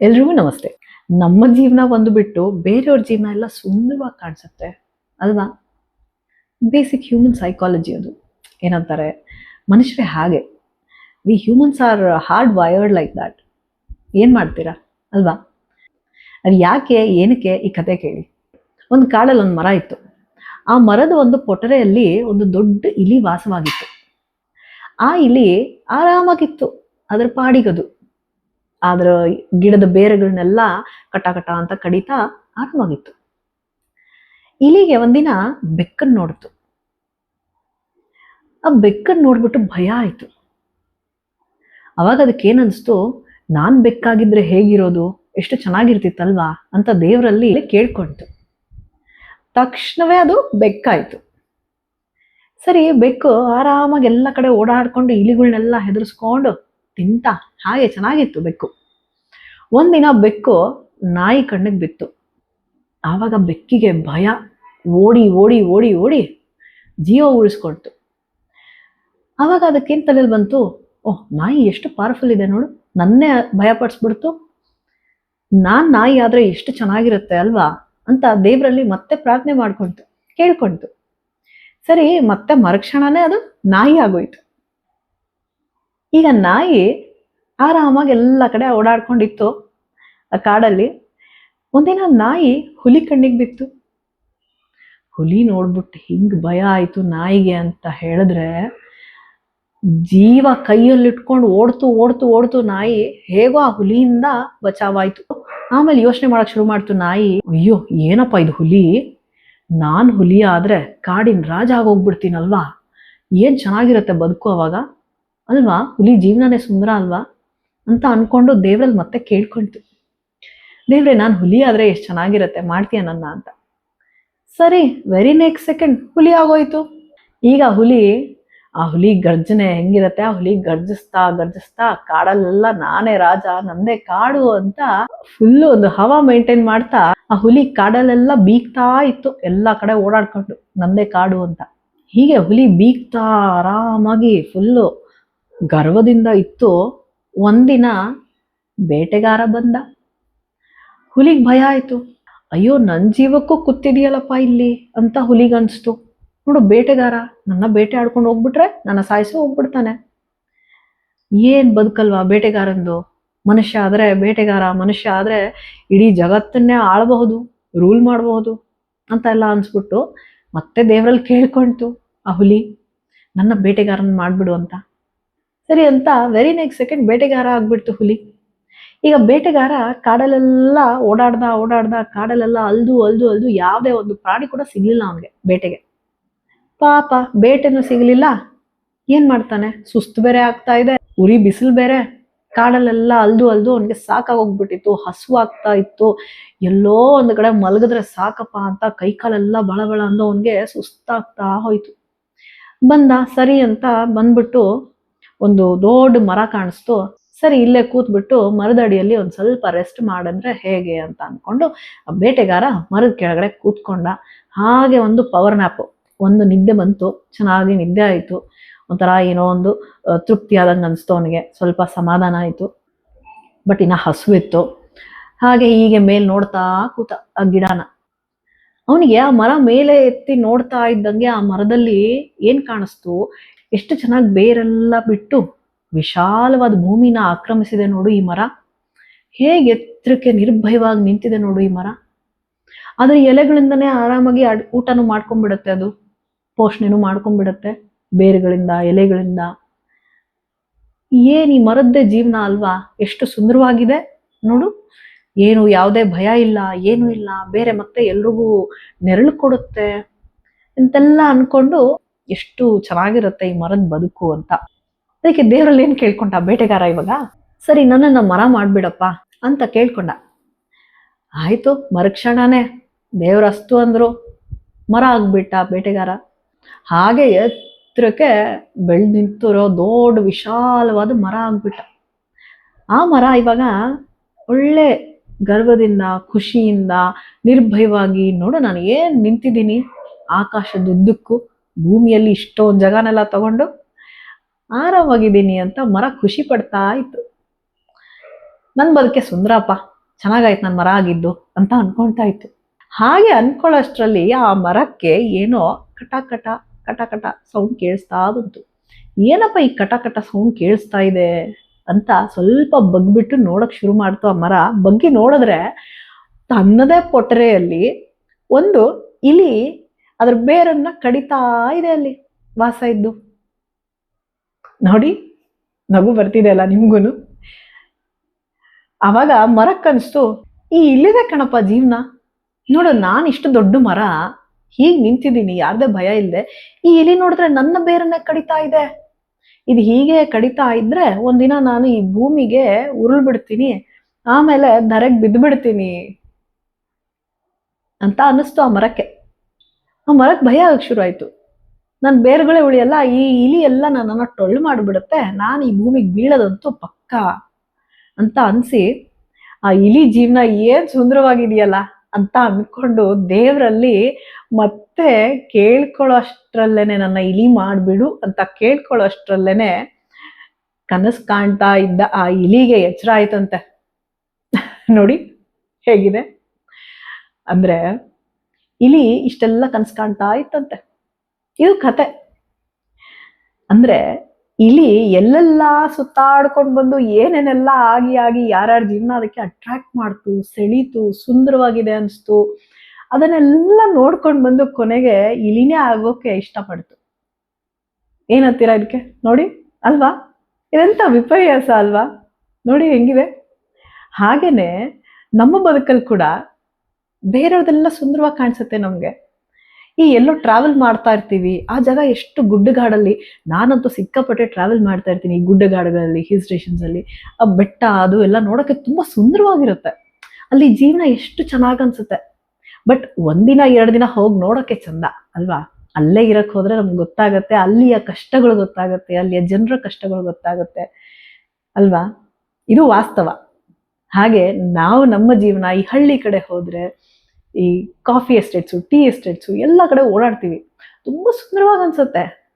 ಎಲ್ರಿಗೂ ನಮಸ್ತೆ. ನಮ್ಮ ಜೀವನ ಒಂದು ಬಿಟ್ಟು ಬೇರೆಯವ್ರ ಜೀವನ ಎಲ್ಲ ಸುಂದರವಾಗಿ ಕಾಣಿಸುತ್ತೆ, ಅಲ್ವಾ? ಬೇಸಿಕ್ ಹ್ಯೂಮನ್ ಸೈಕಾಲಜಿ ಅದು. ಏನಂತಾರೆ, ಮನುಷ್ಯರೇ ಹಾಗೆ. We humans are hard wired like that ಏನು ಮಾಡ್ತೀರಾ, ಅಲ್ವಾ? ಅದು ಯಾಕೆ, ಏನಕ್ಕೆ, ಈ ಕತೆ ಕೇಳಿ. ಒಂದು ಕಾಡಲ್ಲಿ ಒಂದು ಮರ ಇತ್ತು. ಆ ಮರದ ಒಂದು ಪೊಟರೆಯಲ್ಲಿ ಒಂದು ದೊಡ್ಡ ಇಲಿ ವಾಸವಾಗಿತ್ತು. ಆ ಇಲಿ ಆರಾಮಾಗಿತ್ತು. ಅದರ ಪಾಡಿಗದು. ಅದರ ಗಿಡದ ಬೇರುಗಳನ್ನೆಲ್ಲ ಕಟ ಕಟ ಅಂತ ಕಡಿತಾ ಆರಾಮಾಗಿತ್ತು ಇಲಿಗೆ ಒಂದಿನ ಬೆಕ್ಕನ್ನು ನೋಡ್ತು. ಆ ಬೆಕ್ಕನ್ನು ನೋಡ್ಬಿಟ್ಟು ಭಯ ಆಯ್ತು. ಅವಾಗ ಅದಕ್ಕೆ ಏನನ್ಸ್ತು ನಾನ್ ಬೆಕ್ಕಾಗಿದ್ರೆ ಹೇಗಿರೋದು? ಎಷ್ಟು ಚೆನ್ನಾಗಿರ್ತಿತ್ತಲ್ವಾ? ಅಂತ ದೇವರಲ್ಲಿ ಕೇಳ್ಕೊಳ್ತು ತಕ್ಷಣವೇ ಅದು ಬೆಕ್ಕಾಯ್ತು. ಸರಿ, ಬೆಕ್ಕು ಆರಾಮಾಗಿ ಎಲ್ಲ ಕಡೆ ಓಡಾಡ್ಕೊಂಡು ಇಲಿಗಳನ್ನೆಲ್ಲ ಹೆದರ್ಸ್ಕೊಂಡು ತಿಂತ ಹಾಗೆ ಚೆನ್ನಾಗಿತ್ತು ಬೆಕ್ಕು. ಒಂದಿನ ಬೆಕ್ಕು ನಾಯಿ ಕಣ್ಣಿಗೆ ಬಿತ್ತು. ಆವಾಗ ಬೆಕ್ಕಿಗೆ ಭಯ. ಓಡಿ ಓಡಿ ಓಡಿ ಓಡಿ ಜೀವ ಉಳಿಸ್ಕೊಡ್ತು. ಆವಾಗ ಅದಕ್ಕೇನು ತಲೆಯಲ್ಲಿ ಬಂತು? ಓಹ್, ನಾಯಿ ಎಷ್ಟು ಪವರ್ಫುಲ್ ಇದೆ ನೋಡು. ನನ್ನೇ ಭಯ ಪಡಿಸ್ಬಿಡ್ತು ನಾನ್ ನಾಯಿ ಆದರೆ ಎಷ್ಟು ಚೆನ್ನಾಗಿರುತ್ತೆ ಅಲ್ವಾ ಅಂತ ದೇವರಲ್ಲಿ ಮತ್ತೆ ಪ್ರಾರ್ಥನೆ ಮಾಡ್ಕೊಳ್ತು ಕೇಳ್ಕೊಳ್ತು ಸರಿ, ಮತ್ತೆ ಮರುಕ್ಷಣನೇ ಅದು ನಾಯಿ ಆಗೋಯ್ತು. ಈಗ ನಾಯಿ ಆರಾಮಾಗಿ ಎಲ್ಲ ಕಡೆ ಓಡಾಡ್ಕೊಂಡಿತ್ತು ಆ ಕಾಡಲ್ಲಿ. ಒಂದಿನ ನಾಯಿ ಹುಲಿ ಕಣ್ಣಿಗೆ ಬಿತ್ತು. ಹುಲಿ ನೋಡ್ಬಿಟ್ಟು ಹಿಂಗ್ ಭಯ ಆಯ್ತು ನಾಯಿಗೆ ಅಂತ ಹೇಳಿದ್ರೆ ಜೀವ ಕೈಯಲ್ಲಿ ಇಟ್ಕೊಂಡು ಓಡ್ತು ಓಡ್ತು ಓಡ್ತು ನಾಯಿ ಹೇಗೋ ಆ ಹುಲಿಯಿಂದ ಬಚಾವಾಯ್ತು. ಆಮೇಲೆ ಯೋಚನೆ ಮಾಡಕ್ ಶುರು ಮಾಡ್ತು ನಾಯಿ, ಅಯ್ಯೋ, ಏನಪ್ಪ ಇದು ಹುಲಿ? ನಾನ್ ಹುಲಿ ಆದ್ರೆ ಕಾಡಿನ ರಾಜ ಆಗೋಗ್ಬಿಡ್ತೀನಲ್ವಾ? ಏನ್ ಚೆನ್ನಾಗಿರತ್ತೆ ಬದುಕು ಅವಾಗ? ಅಲ್ವಾ? ಹುಲಿ ಜೀವನನೇ ಸುಂದರ ಅಲ್ವಾ? ಅಂತ ಅನ್ಕೊಂಡು ದೇವ್ರಲ್ಲಿ ಮತ್ತೆ ಕೇಳ್ಕೊಳ್ತು ದೇವ್ರೆ, ನಾನು ಹುಲಿ ಆದ್ರೆ ಎಷ್ಟು ಚೆನ್ನಾಗಿರತ್ತೆ, ಮಾಡ್ತೀಯ ನನ್ನ ಅಂತ? ಸರಿ ವೆರಿ ನೆಕ್ಸ್ಟ್ ಸೆಕೆಂಡ್ ಹುಲಿ ಆಗೋಯ್ತು. ಈಗ ಹುಲಿ, ಆ ಹುಲಿ ಗರ್ಜನೆ ಹೆಂಗಿರತ್ತೆ? ಆ ಹುಲಿ ಗರ್ಜಿಸ್ತಾ ಗರ್ಜಿಸ್ತಾ, ಕಾಡಲ್ಲೆಲ್ಲ ನಾನೇ ರಾಜ, ನಂದೇ ಕಾಡು ಅಂತ ಫುಲ್ ಒಂದು ಹವಾ ಮೇಂಟೈನ್ ಮಾಡ್ತಾ, ಆ ಹುಲಿ ಕಾಡಲ್ಲೆಲ್ಲ ಬೀಗ್ತಾ ಇತ್ತು, ಎಲ್ಲಾ ಕಡೆ ಓಡಾಡ್ಕೊಂಡು, ನಂದೇ ಕಾಡು ಅಂತ. ಹೀಗೆ ಹುಲಿ ಬೀಗ್ತಾ ಆರಾಮಾಗಿ ಫುಲ್ಲು ಗರ್ವದಿಂದ ಇತ್ತು, ಒಂದಿನ ಬೇಟೆಗಾರ ಬಂದ. ಹುಲಿಗೆ ಭಯ ಆಯಿತು. ಅಯ್ಯೋ ನನ್ನ ಜೀವಕ್ಕೂ ಕೂತಿದೆಯಲ್ಲಪ್ಪ ಇಲ್ಲಿ ಅಂತ ಹುಲಿಗನ್ಸ್ತು ನೋಡು, ಬೇಟೆಗಾರ, ನನ್ನ ಬೇಟೆ ಆಡ್ಕೊಂಡು ಹೋಗ್ಬಿಟ್ರೆ ನನ್ನ ಸಾಯಿಸಿ ಹೋಗ್ಬಿಡ್ತಾನೆ. ಏನು ಬದುಕಲ್ವಾ ಬೇಟೆಗಾರಂದು? ಮನುಷ್ಯ ಆದ್ರೆ ಬೇಟೆಗಾರ, ಮನುಷ್ಯ ಆದ್ರೆ ಇಡೀ ಜಗತ್ತನ್ನೇ ಆಳಬಹುದು, ರೂಲ್ ಮಾಡಬಹುದು ಅಂತ ಎಲ್ಲ ಅನ್ಸ್ಬಿಟ್ಟು ಮತ್ತೆ ದೇವರಲ್ಲಿ ಕೇಳ್ಕೊಳ್ತು ಆ ಹುಲಿ. ನನ್ನ ಬೇಟೆಗಾರನ ಮಾಡಿಬಿಡು ಅಂತ. ಸರಿ ಅಂತ ವೆರಿ ನೆಕ್ಸ್ಟ್ ಸೆಕೆಂಡ್ ಬೇಟೆಗಾರ ಆಗ್ಬಿಡ್ತು ಹುಲಿ. ಈಗ ಬೇಟೆಗಾರ ಕಾಡಲ್ಲೆಲ್ಲ ಓಡಾಡ್ದ ಓಡಾಡ್ದ ಕಾಡಲ್ಲೆಲ್ಲ ಅಲ್ದು ಅಲ್ದು ಅಲ್ದು ಯಾವುದೇ ಒಂದು ಪ್ರಾಣಿ ಕೂಡ ಸಿಗ್ಲಿಲ್ಲ ಅವನಿಗೆ ಬೇಟೆಗೆ. ಪಾಪ ಬೇಟೆನೂ ಸಿಗ್ಲಿಲ್ಲ. ಏನ್ ಮಾಡ್ತಾನೆ? ಸುಸ್ತು ಬೇರೆ ಆಗ್ತಾ ಇದೆ. ಉರಿ ಬಿಸಿಲು ಬೇರೆ. ಕಾಡಲ್ಲೆಲ್ಲ ಅಲ್ದು ಅಲ್ದು ಅವನಿಗೆ ಸಾಕಾಗೋಗ್ಬಿಟ್ಟಿತ್ತು, ಹಸು ಆಗ್ತಾ ಇತ್ತು. ಎಲ್ಲೋ ಒಂದು ಕಡೆ ಮಲಗಿದ್ರೆ ಸಾಕಪ್ಪ ಅಂತ ಕೈ ಕಾಲೆಲ್ಲ ಬಳ ಬಳ ಅಂದು ಅವನಿಗೆ ಸುಸ್ತಾಗ್ತಾ ಹೋಯ್ತು. ಬಂದ ಸರಿ ಅಂತ ಬಂದ್ಬಿಟ್ಟು ಒಂದು ದೊಡ್ಡ ಮರ ಕಾಣಿಸ್ತು. ಸರಿ, ಇಲ್ಲೇ ಕೂತ್ಬಿಟ್ಟು ಮರದಡಿಯಲ್ಲಿ ಒಂದು ಸ್ವಲ್ಪ ರೆಸ್ಟ್ ಮಾಡಂದ್ರೆ ಹೇಗೆ ಅಂತ ಅನ್ಕೊಂಡು ಆ ಬೇಟೆಗಾರ ಮರದ ಕೆಳಗಡೆ ಕೂತ್ಕೊಂಡ. ಹಾಗೆ ಒಂದು ಪವರ್ ನ್ಯಾಪ್ ಒಂದು ನಿದ್ದೆ ಬಂತು. ಚೆನ್ನಾಗಿ ನಿದ್ದೆ ಆಯಿತು. ಒಂಥರ ಏನೋ ಒಂದು ತೃಪ್ತಿ ಆದಂಗೆ ಅನಿಸ್ತು ಅವನಿಗೆ. ಸ್ವಲ್ಪ ಸಮಾಧಾನ ಆಯಿತು. ಬಟ್ ಇನ್ನು ಹಸುವಿತ್ತು ಹಾಗೆ ಹೀಗೆ ಮೇಲ್ ನೋಡ್ತಾ ಕೂತ ಆ ಗಿಡನ. ಅವನಿಗೆ ಆ ಮರ ಮೇಲೆ ಎತ್ತಿ ನೋಡ್ತಾ ಇದ್ದಂಗೆ ಆ ಮರದಲ್ಲಿ ಏನ್ ಕಾಣಿಸ್ತು? ಎಷ್ಟು ಚೆನ್ನಾಗಿ ಬೇರೆಲ್ಲ ಬಿಟ್ಟು ವಿಶಾಲವಾದ ಭೂಮಿನ ಆಕ್ರಮಿಸಿದೆ ನೋಡು ಈ ಮರ. ಹೇಗೆ ಎತ್ತರಕ್ಕೆ ನಿರ್ಭಯವಾಗಿ ನಿಂತಿದೆ ನೋಡು ಈ ಮರ. ಅದ್ರ ಎಲೆಗಳಿಂದನೇ ಆರಾಮಾಗಿ ಅಡ್ ಊಟನೂ ಮಾಡ್ಕೊಂಡ್ಬಿಡತ್ತೆ ಅದು. ಪೋಷಣೆನೂ ಮಾಡ್ಕೊಂಡ್ಬಿಡತ್ತೆ ಬೇರುಗಳಿಂದ, ಎಲೆಗಳಿಂದ. ಏನ್ ಈ ಮರದ್ದೇ ಜೀವನ ಅಲ್ವಾ? ಎಷ್ಟು ಸುಂದರವಾಗಿದೆ ನೋಡು. ಏನು ಯಾವುದೇ ಭಯ ಇಲ್ಲ, ಏನು ಇಲ್ಲ, ಬೇರೆ ಮತ್ತೆ ಎಲ್ರಿಗೂ ನೆರಳು ಕೊಡುತ್ತೆ. ಅಂತೆಲ್ಲ ಅನ್ಕೊಂಡು ಎಷ್ಟು ಚೆನ್ನಾಗಿರುತ್ತೆ ಈ ಮರದ ಬದುಕು ಅಂತ. ಅದಕ್ಕೆ ದೇವರಲ್ಲಿ ಏನು ಕೇಳ್ಕೊಂಡ ಬೇಟೆಗಾರ ಇವಾಗ? ಸರಿ, ನನ್ನನ್ನ ಮರ ಮಾಡ್ಬಿಡಪ್ಪ ಅಂತ ಕೇಳ್ಕೊಂಡ. ಆಯ್ತು, ಮರುಕ್ಷಣನೇ ದೇವ್ರಸ್ತು ಅಂದ್ರು. ಮರ ಆಗ್ಬಿಟ್ಟ ಬೇಟೆಗಾರ. ಹಾಗೆ ಎತ್ತರಕ್ಕೆ ಬೆಳೆದು ನಿಂತಿರೋ ದೊಡ್ಡ ವಿಶಾಲವಾದ ಮರ ಆಗ್ಬಿಟ್ಟ. ಆ ಮರ ಇವಾಗ ಒಳ್ಳೆ ಗರ್ವದಿಂದ, ಖುಷಿಯಿಂದ, ನಿರ್ಭಯವಾಗಿ ನೋಡು, ನಾನು ಏನು ನಿಂತಿದ್ದೀನಿ? ಆಕಾಶದುದ್ದಕ್ಕೂ ಭೂಮಿಯಲ್ಲಿ ಇಷ್ಟೊಂದು ಜಗನೆಲ್ಲ ತಗೊಂಡು ಆರಾಮಾಗಿದ್ದೀನಿ ಅಂತ ಮರ ಖುಷಿ ಪಡ್ತಾ ಇತ್ತು. ನನ್ನ ಬದುಕೆ ಸುಂದರಪ್ಪ, ಚೆನ್ನಾಗಾಯ್ತು ನನ್ನ ಮರ ಆಗಿದ್ದು ಅಂತ ಅನ್ಕೊಳ್ತಾ ಇತ್ತು. ಹಾಗೆ ಅನ್ಕೊಳ್ಳೋಷ್ಟರಲ್ಲಿ ಆ ಮರಕ್ಕೆ ಏನೋ ಕಟ ಕಟ ಕಟ ಕಟ ಸೌಂಡ್ ಕೇಳಿಸ್ತಾ ಬಂತು. ಏನಪ್ಪ ಈ ಕಟ ಕಟ ಸೌಂಡ್ ಕೇಳಿಸ್ತಾ ಇದೆ ಅಂತ ಸ್ವಲ್ಪ ಬಗ್ಬಿಟ್ಟು ನೋಡಕ್ ಶುರು ಮಾಡ್ತು ಆ ಮರ. ಬಗ್ಗಿ ನೋಡಿದ್ರೆ ತನ್ನದೇ ಪೊಟರೆಯಲ್ಲಿ ಒಂದು ಇಲಿ ಅದ್ರ ಬೇರನ್ನ ಕಡಿತಾ ಇದೆ ಅಲ್ಲಿ, ವಾಸ ಇದ್ದು. ನೋಡಿ, ನಗು ಬರ್ತಿದೆ ಅಲ್ಲ ನಿಮ್ಗೂನು. ಅವಾಗ ಮರಕ್ಕನ್ಸ್ತು ಈ ಇಲ್ಲಿದೆ ಕಣಪ್ಪ ಜೀವನ. ನೋಡು, ನಾನು ಇಷ್ಟು ದೊಡ್ಡ ಮರ, ಹೀಗೆ ನಿಂತಿದ್ದೀನಿ, ಯಾರ್ದೇ ಭಯ ಇಲ್ಲದೆ ಈ ಇಲಿ ನೋಡಿದ್ರೆ ನನ್ನ ಬೇರನ್ನ ಕಡಿತಾ ಇದೆ. ಇದು ಹೀಗೆ ಕಡಿತಾ ಇದ್ರೆ ಒಂದಿನ ನಾನು ಈ ಭೂಮಿಗೆ ಉರುಳ್ ಬಿಡ್ತೀನಿ ಆಮೇಲೆ ಧರೆಗೆ ಬಿದ್ದು ಬಿಡ್ತೀನಿ ಅಂತ ಅನ್ನಿಸ್ತು ಆ ಮರಕ್ಕೆ. ಆ ಮರಕ್ಕೆ ಭಯ ಆಗಕ್ ಶುರು ಆಯ್ತು. ನನ್ನ ಬೇರುಗಳೇ ಉಳಿಯಲ್ಲ, ಈ ಇಲಿ ಎಲ್ಲ ನನ್ನನ್ನು ಟೊಳ್ಳು ಮಾಡಿಬಿಡುತ್ತೆ, ನಾನು ಈ ಭೂಮಿಗೆ ಬೀಳದಂತೂ ಪಕ್ಕ ಅಂತ ಅನ್ಸಿ, ಆ ಇಲಿ ಜೀವನ ಏನು ಸುಂದರವಾಗಿದೆಯಲ್ಲ ಅಂತ ಅನ್ಕೊಂಡು ದೇವರಲ್ಲಿ ಮತ್ತೆ ಕೇಳ್ಕೊಳ್ಳೋ ಅಷ್ಟರಲ್ಲೇನೆ ನನ್ನ ಇಲಿ ಮಾಡಿಬಿಡು ಅಂತ ಕೇಳ್ಕೊಳ್ಳೋ ಅಷ್ಟ್ರಲ್ಲೇನೆ ಕನಸು ಕಾಣ್ತಾ ಇದ್ದ ಆ ಇಲಿಗೆ ಎಚ್ಚರ ಆಯ್ತಂತೆ ನೋಡಿ, ಹೇಗಿದೆ? ಅಂದ್ರೆ ಇಲಿ ಇಷ್ಟೆಲ್ಲ ಕನಸು ಕಾಣ್ತಾ ಇತ್ತಂತೆ. ಇದು ಕತೆ. ಅಂದ್ರೆ ಇಲಿ ಎಲ್ಲೆಲ್ಲ ಸುತ್ತಾಡ್ಕೊಂಡು ಬಂದು ಏನೇನೆಲ್ಲ ಆಗಿ ಆಗಿ ಯಾರ್ಯಾರ ಜೀವನ ಅದಕ್ಕೆ ಅಟ್ರಾಕ್ಟ್ ಮಾಡ್ತು, ಸೆಳೀತು, ಸುಂದರವಾಗಿದೆ ಅನಿಸ್ತು, ಅದನ್ನೆಲ್ಲ ನೋಡ್ಕೊಂಡು ಬಂದು ಕೊನೆಗೆ ಇಲಿನೇ ಆಗೋಕೆ ಇಷ್ಟಪಡ್ತು. ಏನಂತೀರಾ ಇದಕ್ಕೆ ನೋಡಿ, ಅಲ್ವಾ? ಇದೆಂತ ವಿಪರ್ಯಾಸ ಅಲ್ವಾ? ನೋಡಿ ಹೆಂಗಿದೆ ಹಾಗೇನೆ ನಮ್ಮ ಬದುಕಲ್ಲಿ ಕೂಡ ಬೇರೆಯವ್ರದೆಲ್ಲ ಸುಂದರವಾಗಿ ಕಾಣಿಸುತ್ತೆ ನಮಗೆ. ಈ ಎಲ್ಲೋ ಟ್ರಾವೆಲ್ ಮಾಡ್ತಾ ಇರ್ತೀವಿ, ಆ ಜಾಗ ಎಷ್ಟು ಗುಡ್ಡಗಾಡಲ್ಲಿ, ನಾನಂತೂ ಸಿಕ್ಕಾಪಟ್ಟೆ ಟ್ರಾವೆಲ್ ಮಾಡ್ತಾ ಇರ್ತೀನಿ ಈ ಗುಡ್ಡಗಾಡುಗಳಲ್ಲಿ ಹಿಲ್ ಸ್ಟೇಷನ್ಸ್ ಅಲ್ಲಿ. ಆ ಬೆಟ್ಟ, ಅದು ಎಲ್ಲ ನೋಡೋಕೆ ತುಂಬ ಸುಂದರವಾಗಿರುತ್ತೆ. ಅಲ್ಲಿ ಜೀವನ ಎಷ್ಟು ಚೆನ್ನಾಗಿ ಅನ್ಸುತ್ತೆ. ಬಟ್ ಒಂದಿನ, ಎರಡು ದಿನ ಹೋಗಿ ನೋಡೋಕ್ಕೆ ಚಂದ, ಅಲ್ವಾ? ಅಲ್ಲೇ ಇರಕ್ಕೆ ಹೋದ್ರೆ ನಮ್ಗೆ ಗೊತ್ತಾಗತ್ತೆ, ಅಲ್ಲಿಯ ಕಷ್ಟಗಳು ಗೊತ್ತಾಗತ್ತೆ, ಅಲ್ಲಿಯ ಜನರ ಕಷ್ಟಗಳು ಗೊತ್ತಾಗುತ್ತೆ, ಅಲ್ವಾ? ಇದು ವಾಸ್ತವ. ಹಾಗೆ ನಾವು ನಮ್ಮ ಜೀವನ, ಈ ಹಳ್ಳಿ ಕಡೆ ಹೋದ್ರೆ ಈ ಕಾಫಿ ಎಸ್ಟೇಟ್ಸು ಟೀ ಎಸ್ಟೇಟ್ಸು ಎಲ್ಲ ಕಡೆ ಓಡಾಡ್ತೀವಿ. ತುಂಬ ಸುಂದರವಾಗಿ ಅನ್ಸುತ್ತೆ.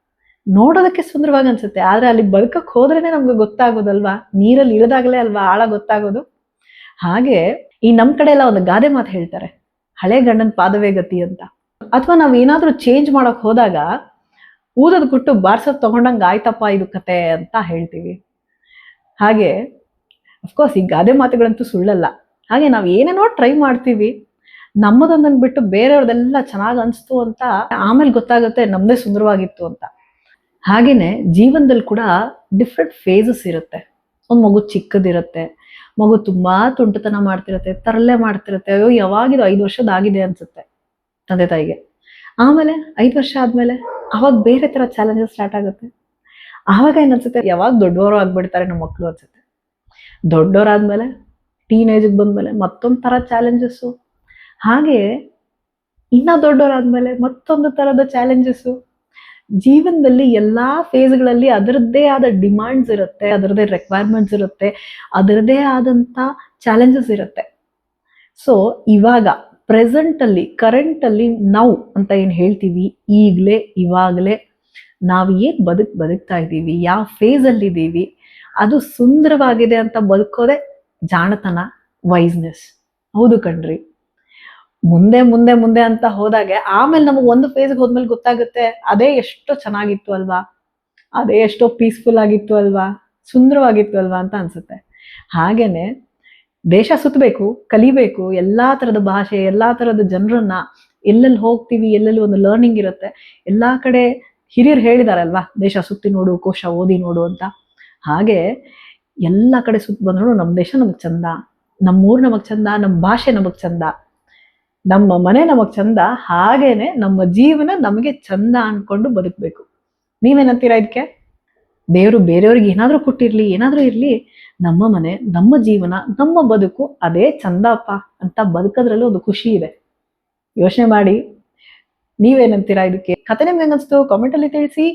ನೋಡೋದಕ್ಕೆ ಸುಂದರವಾಗಿ ಅನ್ಸುತ್ತೆ. ಆದರೆ ಅಲ್ಲಿ ಬದುಕಕ್ಕೆ ಹೋದ್ರೇ ನಮ್ಗೆ ಗೊತ್ತಾಗೋದಲ್ವಾ? ನೀರಲ್ಲಿ ಇಳಿದಾಗಲೇ ಅಲ್ವಾ ಆಳ ಗೊತ್ತಾಗೋದು? ಹಾಗೆ ಈ ನಮ್ಮ ಕಡೆ ಎಲ್ಲ ಒಂದು ಗಾದೆ ಮಾತು ಹೇಳ್ತಾರೆ. ಹಳೆ ಗಂಡನ ಪಾದವೇ ಗತಿ ಅಂತ. ಅಥವಾ ನಾವು ಏನಾದರೂ ಚೇಂಜ್ ಮಾಡೋಕೆ ಹೋದಾಗ ಊದದ್ ಗುಟ್ಟು ಬಾರ್ಸೋದು ತಗೊಂಡಂಗೆ ಆಯ್ತಪ್ಪ ಇದು ಕತೆ ಅಂತ ಹೇಳ್ತೀವಿ. ಹಾಗೆ ಅಫ್ಕೋರ್ಸ್ ಈ ಗಾದೆ ಮಾತುಗಳಂತೂ ಸುಳ್ಳಲ್ಲ. ಹಾಗೆ ನಾವು ಏನೇನೋ ಟ್ರೈ ಮಾಡ್ತೀವಿ. ನಮ್ಮದೊಂದನ್ ಬಿಟ್ಟು ಬೇರೆಯವ್ರದೆಲ್ಲ ಚೆನ್ನಾಗ್ ಅನ್ಸ್ತು ಅಂತ ಆಮೇಲೆ ಗೊತ್ತಾಗುತ್ತೆ ನಮ್ಮದೇ ಸುಂದರವಾಗಿತ್ತು ಅಂತ. ಹಾಗೇನೆ ಜೀವನದಲ್ಲಿ ಕೂಡ ಡಿಫ್ರೆಂಟ್ ಫೇಸಸ್ ಇರುತ್ತೆ. ಒಂದು ಮಗು ಚಿಕ್ಕದಿರುತ್ತೆ, ಮಗು ತುಂಬಾ ತುಂಟತನ ಮಾಡ್ತಿರತ್ತೆ, ತರಲೆ ಮಾಡ್ತಿರತ್ತೆ, ಅಯ್ಯೋ ಯಾವಾಗಿದು ಐದು ವರ್ಷದಾಗಿದೆ ಅನ್ಸುತ್ತೆ ತಂದೆ ತಾಯಿಗೆ. ಆಮೇಲೆ ಐದು ವರ್ಷ ಆದ್ಮೇಲೆ ಅವಾಗ ಬೇರೆ ತರ ಚಾಲೆಂಜಸ್ ಸ್ಟಾರ್ಟ್ ಆಗುತ್ತೆ. ಆವಾಗ ಏನನ್ಸುತ್ತೆ ಯಾವಾಗ ದೊಡ್ಡವರು ಆಗ್ಬಿಡ್ತಾರೆ ನಮ್ಮ ಮಕ್ಕಳು ಅನ್ಸುತ್ತೆ. ದೊಡ್ಡವರಾದ್ಮೇಲೆ ಟೀನೇಜಿಗೆ ಬಂದ್ಮೇಲೆ ಮತ್ತೊಂದು ತರ ಚಾಲೆಂಜಸ್ಸು ಹಾಗೆ ಇನ್ನ ದೊಡ್ಡವರಾದ್ಮೇಲೆ ಮತ್ತೊಂದು ತರದ ಚಾಲೆಂಜಸ್ಸು ಜೀವನದಲ್ಲಿ ಎಲ್ಲಾ ಫೇಸ್ಗಳಲ್ಲಿ ಅದರದ್ದೇ ಆದ ಡಿಮಾಂಡ್ಸ್ ಇರುತ್ತೆ, ಅದರದ್ದೇ ರಿಕ್ವೈರ್ಮೆಂಟ್ಸ್ ಇರುತ್ತೆ, ಅದರದ್ದೇ ಆದಂತ ಚಾಲೆಂಜಸ್ ಇರುತ್ತೆ. ಸೊ ಇವಾಗ ಪ್ರೆಸೆಂಟ್ ಅಲ್ಲಿ ಕರೆಂಟ್ ಅಲ್ಲಿ ನಾವು ಅಂತ ಏನು ಹೇಳ್ತೀವಿ? ಈಗಲೇ, ಇವಾಗಲೇ ನಾವು ಏನ್ ಬದುಕ್, ಬದುಕ್ತಾ ಇದ್ದೀವಿ? ಯಾವ ಫೇಸ್ ಅಲ್ಲಿ ಇದ್ದೀವಿ ಅದು ಸುಂದರವಾಗಿದೆ ಅಂತ ಬದುಕೋದೆ ಜಾಣತನ ವೈಸ್ನೆಸ್ ಹೌದು ಕಣ್ರಿ. ಮುಂದೆ ಮುಂದೆ ಮುಂದೆ ಅಂತ ಹೋದಾಗೆ ಆಮೇಲೆ ನಮಗೆ ಒಂದು ಫೇಸ್ಗೆ ಹೋದ್ಮೇಲೆ ಗೊತ್ತಾಗುತ್ತೆ ಅದೇ ಎಷ್ಟೋ ಚೆನ್ನಾಗಿತ್ತು ಅಲ್ವಾ? ಅದೇ ಎಷ್ಟೋ ಪೀಸ್ಫುಲ್ ಆಗಿತ್ತು ಅಲ್ವಾ? ಸುಂದರವಾಗಿತ್ತು ಅಲ್ವಾ ಅಂತ ಅನ್ಸುತ್ತೆ. ಹಾಗೇನೆ ದೇಶ ಸುತ್ತಬೇಕು ಕಲಿಬೇಕು, ಎಲ್ಲಾ ತರದ ಭಾಷೆ, ಎಲ್ಲಾ ತರದ ಜನರನ್ನ ಎಲ್ಲೆಲ್ಲಿ ಹೋಗ್ತೀವಿ, ಎಲ್ಲೆಲ್ಲಿ ಒಂದು ಲರ್ನಿಂಗ್ ಇರುತ್ತೆ, ಎಲ್ಲಾ ಕಡೆ ಹಿರಿಯರು ಹೇಳಿದಾರಲ್ವಾ, ದೇಶ ಸುತ್ತಿ ನೋಡು, ಕೋಶ ಓದಿ ನೋಡು ಅಂತ. ಹಾಗೆ ಎಲ್ಲ ಕಡೆ ಸುತ್ತ ಬಂದ್ರು ನಮ್ಮ ದೇಶ ನಮಗ್ ಚಂದ ನಮ್ಮೂರು ನಮಗ್ ಚಂದ ನಮ್ಮ ಭಾಷೆ ನಮಗ್ ಚಂದ. ನಮ್ಮ ಮನೆ ನಮಗ್ ಚಂದ ಹಾಗೇನೆ ನಮ್ಮ ಜೀವನ ನಮಗೆ ಚಂದ ಅನ್ಕೊಂಡು ಬದುಕ್ಬೇಕು. ನೀವೇನಂತೀರಾ ಇದಕ್ಕೆ ದೇವರು ಬೇರೆಯವ್ರಿಗೆ ಏನಾದ್ರೂ ಕೊಟ್ಟಿರ್ಲಿ, ಏನಾದ್ರೂ ಇರ್ಲಿ, ನಮ್ಮ ಮನೆ, ನಮ್ಮ ಜೀವನ, ನಮ್ಮ ಬದುಕು ಅದೇ ಚಂದಪ್ಪ ಅಂತ ಬದುಕೋದ್ರಲ್ಲೂ ಒಂದು ಖುಷಿ ಇದೆ. ಯೋಚನೆ ಮಾಡಿ. ನೀವೇನಂತೀರಾ ಇದಕ್ಕೆ ಕತೆ ನಿಮ್ಗೆ ಹೆಂಗನ್ಸ್ತು? ಕಾಮೆಂಟ್ ಅಲ್ಲಿ ತಿಳಿಸಿ.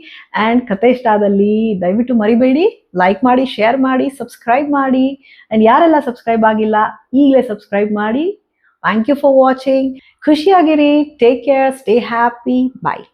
ಅಂಡ್ ಕತೆ ಇಷ್ಟ ಆದಲ್ಲಿ ದಯವಿಟ್ಟು ಮರಿಬೇಡಿ. ಲೈಕ್ ಮಾಡಿ ಶೇರ್ ಮಾಡಿ ಸಬ್ಸ್ಕ್ರೈಬ್ ಮಾಡಿ. ಅಂಡ್ ಯಾರೆಲ್ಲ ಸಬ್ಸ್ಕ್ರೈಬ್ ಆಗಿಲ್ಲ, ಈಗಲೇ ಸಬ್ಸ್ಕ್ರೈಬ್ ಮಾಡಿ. Thank you for watching ಖುಷಿಯಾಗಿರಿ take care stay happy bye